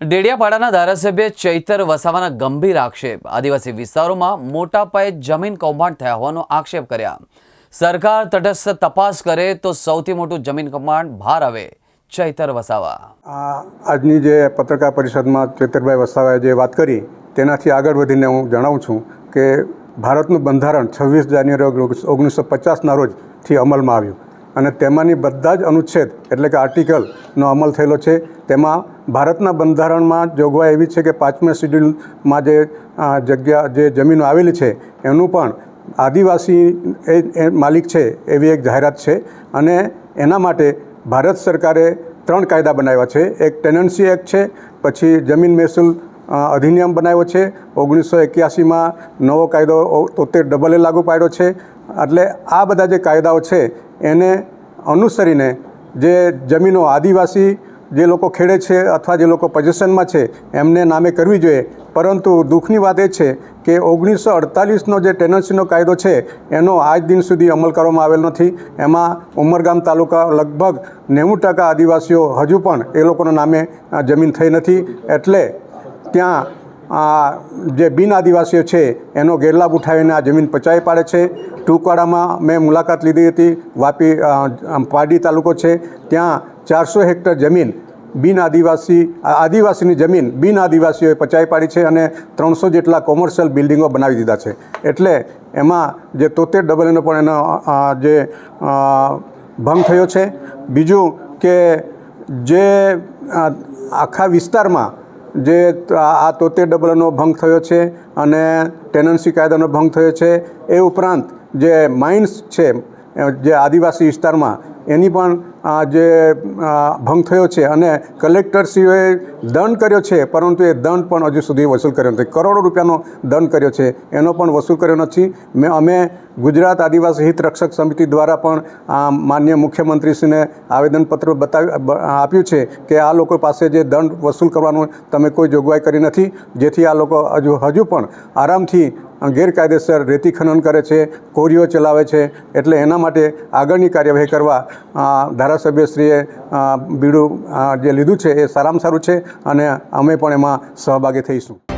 ડેડિયાપાડાના ધારાસભ્ય ચૈતર વસાવાના ગંભીર આક્ષેપ. આદિવાસી વિસ્તારોમાં મોટા પાયે જમીન કૌભાંડ થયા હોવાનો આક્ષેપ કર્યા. સરકાર તટસ્થ તપાસ કરે તો સૌથી મોટું જમીન કૌભાંડ ભાર આવે. ચૈતર વસાવા. આજની જે પત્રકાર પરિષદમાં ચૈતરભાઈ વસાવાએ જે વાત કરી, તેનાથી આગળ વધીને હું જણાવું છું કે ભારતનું બંધારણ છવ્વીસ જાન્યુઆરી ઓગણીસો પચાસના રોજથી અમલમાં આવ્યું. અને તેમાંની બધા જ અનુચ્છેદ, એટલે કે આર્ટિકલનો અમલ થયેલો છે, તેમાં ભારતના બંધારણમાં જોગવાઈ એવી છે કે પાંચમા શિડ્યુલમાં જે જગ્યા, જે જમીનો આવેલી છે, એનું પણ આદિવાસી એ માલિક છે એવી એક જાહેરાત છે અને એના માટે ભારત સરકારે ત્રણ કાયદા બનાવ્યા છે. એક ટેનન્સી એક્ટ છે, પછી જમીન મહેસૂલ અધિનિયમ બનાવ્યો છે. ઓગણીસો એક્યાસીમાં નવો કાયદો તોતેર ડબલ લાગુ પાડ્યો છે. એટલે આ બધા જે કાયદાઓ છે, એને અનુસરીને જે જમીનો આદિવાસી જે લોકો ખેડે છે અથવા જે લોકો પોઝિશનમાં છે, એમને નામે કરવી જોઈએ. પરંતુ દુઃખની વાત એ છે કે ઓગણીસો અડતાલીસનો જે ટેનન્સીનો કાયદો છે, એનો આજ દિન સુધી અમલ કરવામાં આવેલ નથી. એમાં ઉમરગામ તાલુકા લગભગ નેવું ટકા આદિવાસીઓ હજુ પણ એ લોકોના નામે જમીન થઈ નથી. એટલે ત્યાં આ જે બિન આદિવાસીઓ છે, એનો ગેરલાભ ઉઠાવીને આ જમીન પચાવી પાડે છે. ટૂંકવાડામાં મેં મુલાકાત લીધી હતી, વાપી પારડી તાલુકો છે. ત્યાં ચારસો હેક્ટર જમીન બિન આદિવાસી આદિવાસીની જમીન બિન આદિવાસીઓએ પચાવી પાડી છે અને ત્રણસો જેટલા કોમર્શિયલ બિલ્ડિંગો બનાવી દીધા છે. એટલે એમાં જે તોતેર ડબલ એનો પણ એનો જે ભંગ થયો છે. બીજું કે જે આખા વિસ્તારમાં જે આ તોતેર ડબલનો ભંગ થયો છે અને ટેનન્સી કાયદાનો ભંગ થયો છે, એ ઉપરાંત જે માઇન્સ છે, જે આદિવાસી વિસ્તારમાં, એની પણ જે ભંગ થયો છે અને કલેક્ટરશ્રીઓએ દંડ કર્યો છે, પરંતુ એ દંડ પણ હજુ સુધી વસૂલ કર્યો નથી. કરોડો રૂપિયાનો દંડ કર્યો છે, એનો પણ વસૂલ કર્યો નથી. મેં, અમે ગુજરાત આદિવાસી હિત રક્ષક સમિતિ દ્વારા પણ માન્ય મુખ્યમંત્રીશ્રીને આવેદનપત્ર બતાવી આપ્યું છે કે આ લોકો પાસે જે દંડ વસૂલ કરવાનું તમે કોઈ જોગવાઈ કરી નથી, જેથી આ લોકો હજુ હજુ પણ આરામથી ગેરકાયદેસર રેતી ખનન કરે છે, કોરીઓ ચલાવે છે, એટલે એના માટે આગળની કાર્યવાહી કરવા ધારાસભ્યશ્રીએ બીડું જે લીધું છે એ સારામાં સારું છે અને અમે પણ એમાં સહભાગી થઈશું.